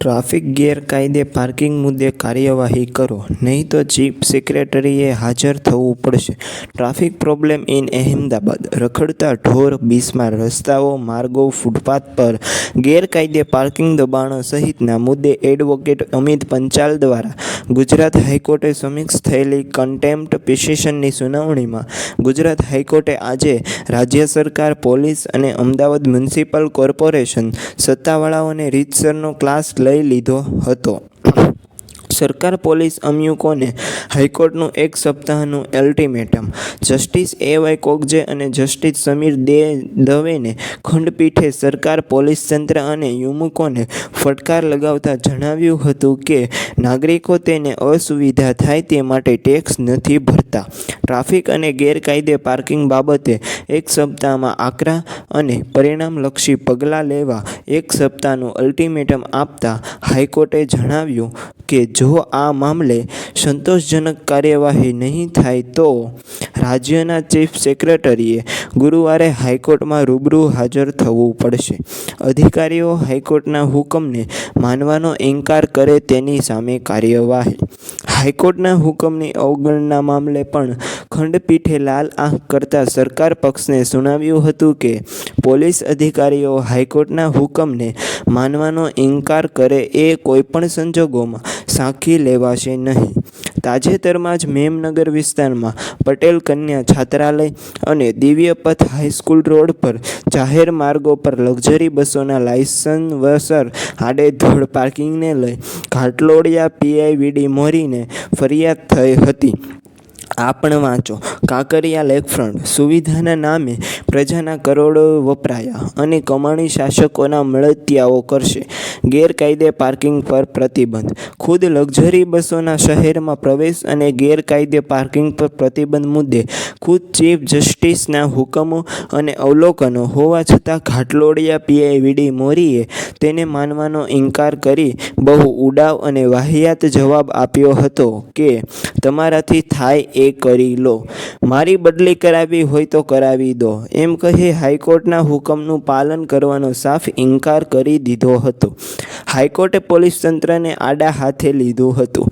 Traffic ગેરકાયદે parking મુદ્દે કાર્યવાહી કરો, નહીં તો ચીફ સેક્રેટરીએ હાજર થવું પડશે. Traffic problem in Ahmedabad. રખડતા ઢોર બીસમાં રસ્તાઓ, માર્ગો, ફૂટપાથ પર ગેરકાયદે પાર્કિંગ દબાણો સહિતના મુદ્દે એડવોકેટ અમિત પંચાલ દ્વારા ગુજરાત હાઈકોર્ટે સમીક્ષ થયેલી કન્ટેમ્પ્ટ પિટિશનની સુનાવણીમાં ગુજરાત હાઈકોર્ટે આજે રાજ્ય સરકાર, પોલીસ અને અમદાવાદ મ્યુનિસિપલ કોર્પોરેશન સત્તાવાળાઓને રીતસરનો ક્લાસ લઈ લીધો હતો. સરકાર, પોલીસ અમયુકોને હાઈકોર્ટનું એક સપ્તાહનું ultimatum. Justice A Y Kogje અને જસ્ટિસ સમીર દે દવેને ખંડપીઠે સરકાર, પોલીસ તંત્ર અને યુમુકોને ફટકાર લગાવતા જણાવ્યું હતું કે, નાગરિકો તેને અસુવિધા થાય તે માટે ટેક્સ નથી ભરતા. ટ્રાફિક અને ગેરકાયદે પાર્કિંગ બાબતે એક સપ્તાહમાં આકરા અને પરિણામલક્ષી પગલાં લેવા એક સપ્તાહનું અલ્ટિમેટમ આપતા હાઈકોર્ટે જણાવ્યું કે જો આ મામલે સંતોષજનક કાર્યવાહી નહીં થાય તો રાજ્યના ચીફ સેક્રેટરીએ ગુરુવારે હાઈકોર્ટમાં રૂબરૂ હાજર થવું પડશે. અધિકારીઓ હાઈકોર્ટના હુકમને માનવાનો ઇનકાર કરે તેની સામે કાર્યવાહી. હાઈકોર્ટના હુકમની અવગણના મામલે પણ ખંડપીઠે લાલ આંખ કરતા સરકાર પક્ષને સુનાવ્યું હતું કે, પોલીસ અધિકારીઓ હાઈકોર્ટના હુકમને માનવાનો ઇનકાર કરે એ કોઈપણ સંજોગોમાં સાંખી લેવાશે નહીં. તાજેતરમાં જ મેમનગર વિસ્તારમાં પટેલ કન્યા છાત્રાલય અને દિવ્યપથ હાઈસ્કૂલ રોડ પર જાહેર માર્ગો પર લક્ઝરી બસોના લાયસન્સ વસર આડેધડ પાર્કિંગને લઈ ઘાટલોડિયા પીઆઈવીડી મોરીને ફરિયાદ થઈ હતી. આ પણ વાંચો. કાંકરિયા લેકફ્રન્ટ સુવિધાના નામે પ્રજાના કરોડો વપરાયા અને કમાણી શાસકોના મળતિયાઓ કરશે. ગેરકાયદે પાર્કિંગ પર પ્રતિબંધ. ખુદ લક્ઝરી બસોના શહેરમાં પ્રવેશ અને ગેરકાયદે પાર્કિંગ પર પ્રતિબંધ મુદ્દે ખુદ ચીફ જસ્ટિસના હુકમો અને અવલોકનો. હોવા છતાં ઘાટલોડિયા પીઆઈ વીડી મોરીએ તેને માનવાનો ઇનકાર કરી બહુ ઉડાવ અને વાહિયાત જવાબ આપ્યો હતો કે, તમારાથી થાય એ કરી લો. મારી બદલી કરાવી હોય તો કરાવી દો. એમ કહી હાઈકોર્ટના હુકમનું પાલન કરવાનો સાફ ઇનકાર કરી દીધો હતો. હાઈકોર્ટે પોલીસ તંત્રને આડા હાથે લીધું હતું.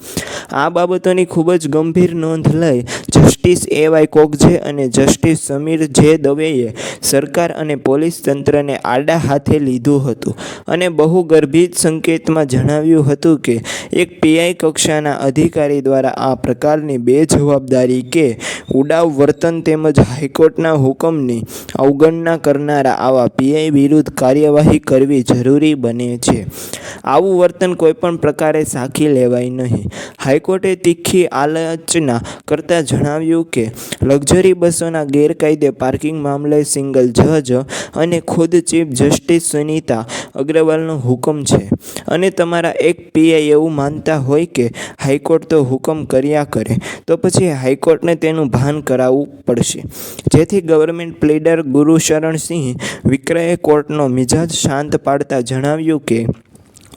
આ બાબતોની ખૂબ જ ગંભીર નોંધ લઈ જસ્ટિસ એ વાય કોકજે અને જસ્ટિસ સમીર જે દવેએ સરકાર અને પોલીસ તંત્રને આડા હાથે લીધું હતું અને બહુ ગર્ભિત સંકેતમાં જણાવ્યું હતું કે એક પીઆઈ કક્ષાના અધિકારી દ્વારા આ પ્રકારની બેજવાબદારી કે ઉડાવ વર્તન તેમજ હાઈકોર્ટના હુકમની અવગણના કરનારા આવા પીઆઈ વિરુદ્ધ કાર્યવાહી કરવી જરૂરી બને છે. આવું વર્તન કોઈપણ પ્રકારે સાખી લેવાય નહીં. હાઈકોર્ટે તીખી આલોચના કરતાં જણાવ્યું કે, લક્ઝરી બસોના ગેરકાયદે પાર્કિંગ મામલે સિંગલ જજ અને ખુદ ચીફ જસ્ટિસ સુનીતા અગ્રવાલનો હુકમ છે. અને તમારા એક પીઆઈ એવું માનતા હોય કે હાઈકોર્ટ તો હુકમ કર્યા કરે. તો પછી હાઈકોર્ટને તેનું ભાન કરાવવું પડશે. જેથી ગવર્મેન્ટ પ્લેડર ગુરુશરણસિંહ વિક્રયે કોર્ટનો મિજાજ શાંત પાડતા જણાવ્યું કે,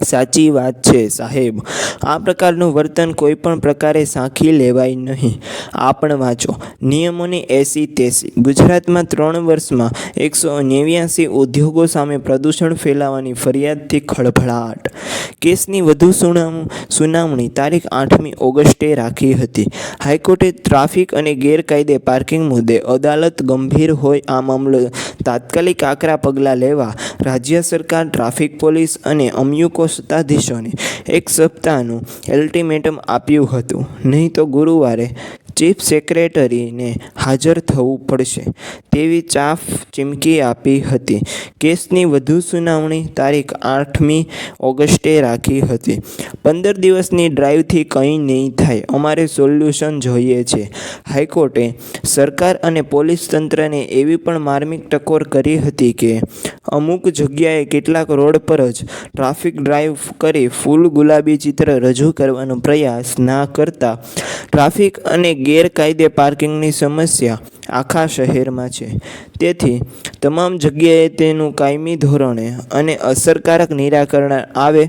સાચી વાત છે સાહેબ. આ પ્રકારનું વર્તન કોઈ પણ પ્રકારે સાંખી લેવાય નહીં. આ પણ વાંચો. નિયમોની એસી તેસી. ગુજરાતમાં ત્રણ વર્ષમાં એકસો નેવ્યાસી ઉદ્યોગો સામે પ્રદૂષણ ફેલાવાની ફરિયાદથી ખળભળાટ. કેસની વધુ સુનાવણી તારીખ આઠમી ઓગસ્ટે રાખી હતી. હાઈકોર્ટે ટ્રાફિક અને ગેરકાયદે પાર્કિંગ મુદ્દે અદાલત ગંભીર હોય આ મામલો તાત્કાલિક આકરા પગલાં લેવા રાજ્ય સરકાર, ટ્રાફિક પોલીસ અને અમયુકો સત્તાધીશોને એક સપ્તાહનું અલ્ટિમેટમ આપ્યું હતું. નહીં તો ગુરુવારે ચીફ સેક્રેટરીને હાજર થવું પડશે તેવી ચાફ ચીમકી આપી હતી. કેસની વધુ સુનાવણી તારીખ આઠમી ઓગસ્ટે રાખી હતી. પંદર દિવસની ડ્રાઈવથી કંઈ નહીં થાય. અમારે સોલ્યુશન જોઈએ છે. હાઈકોર્ટે સરકાર અને પોલીસ તંત્રને એવી પણ માર્મિક ટકોર કરી હતી કે અમુક જગ્યાએ કેટલાક રોડ પર જ ટ્રાફિક ડ્રાઈવ કરી ફૂલ ગુલાબી ચિત્ર રજૂ કરવાનો પ્રયાસ ના કરતા ટ્રાફિક અને ગેરકાયદે પાર્કિંગની સમસ્યા આખા શહેરમાં છે. તેથી, તમામ જગ્યાએ તેનું કાયમી ધોરણે અને અસરકારક નિરાકરણ આવે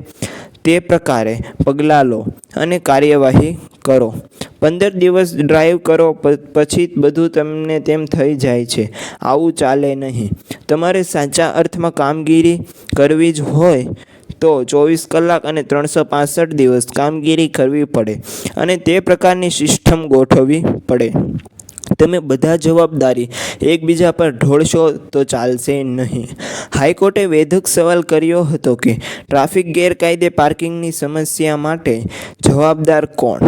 તે પ્રકારે પગલાં લો અને કાર્યવાહી કરો. પંદર દિવસ ડ્રાઈવ કરો પછી બધું તમને તેમ થઈ જાય છે. આવું ચાલે નહીં. તમારે સાચા અર્થમાં કામગીરી કરવી જ હોય તો ચોવીસ કલાક અને ત્રણસો પાસઠ દિવસ કામગીરી કરવી પડે અને તે પ્રકારની સિસ્ટમ ગોઠવવી પડે. તમે બધા જવાબદારી એકબીજા પર ઢોળશો તો ચાલશે નહીં. હાઈકોર્ટે વેધક સવાલ કર્યો હતો કે, ટ્રાફિક ગેરકાયદે પાર્કિંગની સમસ્યા માટે જવાબદાર કોણ?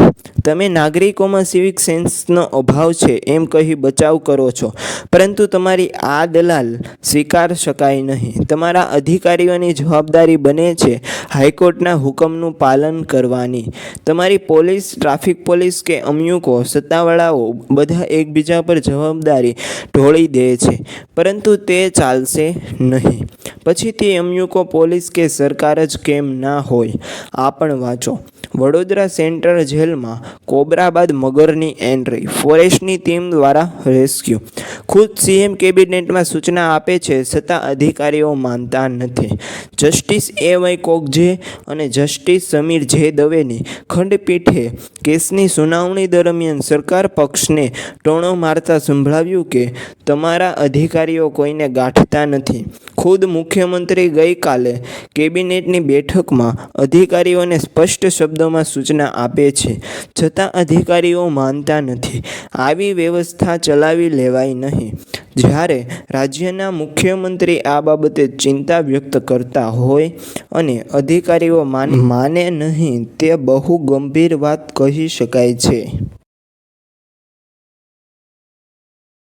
તમે નાગરિકોમાં સિવિક સેન્સનો અભાવ છે એમ કહી બચાવ કરો છો. પરંતુ તમારી આ દલાલ સ્વીકાર શકાય નહીં. તમારા અધિકારીઓની જવાબદારી બને છે હાઈકોર્ટના હુકમનું પાલન કરવાની. તમારી પોલીસ, ટ્રાફિક પોલીસ કે અમયુકો સત્તાવાળાઓ બધા એકબીજા પર જવાબદારી ઢોળી દે છે, પરંતુ તે ચાલશે નહીં. પછી તે અમયુકો પોલીસ કે સરકાર જ કેમ ના હોય, આ પણ વાંચો. વડોદરા સેન્ટ્રલ જેલમાં કોબરા બાદ મગરની એન્ટ્રી. ફોરેસ્ટની ટીમ દ્વારા રેસ્ક્યુ. ખુદ સીએમ કેબિનેટમાં સૂચના આપે છે, છતાં અધિકારીઓ માનતા નથી. જસ્ટિસ એ વાય કોગજે અને જસ્ટિસ સમીર જે દવેની ખંડપીઠે કેસની સુનાવણી દરમિયાન સરકાર પક્ષને ટોણો મારતા સંભળાવ્યું કે તમારા અધિકારીઓ કોઈને ગાંઠતા નથી. ખુદ મુખ્યમંત્રી ગઈકાલે કેબિનેટની બેઠકમાં અધિકારીઓને સ્પષ્ટ શબ્દોમાં સૂચના આપે છે. છતાં અધિકારીઓ માનતા નથી. આવી વ્યવસ્થા ચલાવી લેવાય નહીં. જ્યારે રાજ્યના મુખ્યમંત્રી આ બાબતે ચિંતા વ્યક્ત કરતા હોય અને અધિકારીઓ માને નહીં, તે બહુ ગંભીર વાત કહી શકાય છે.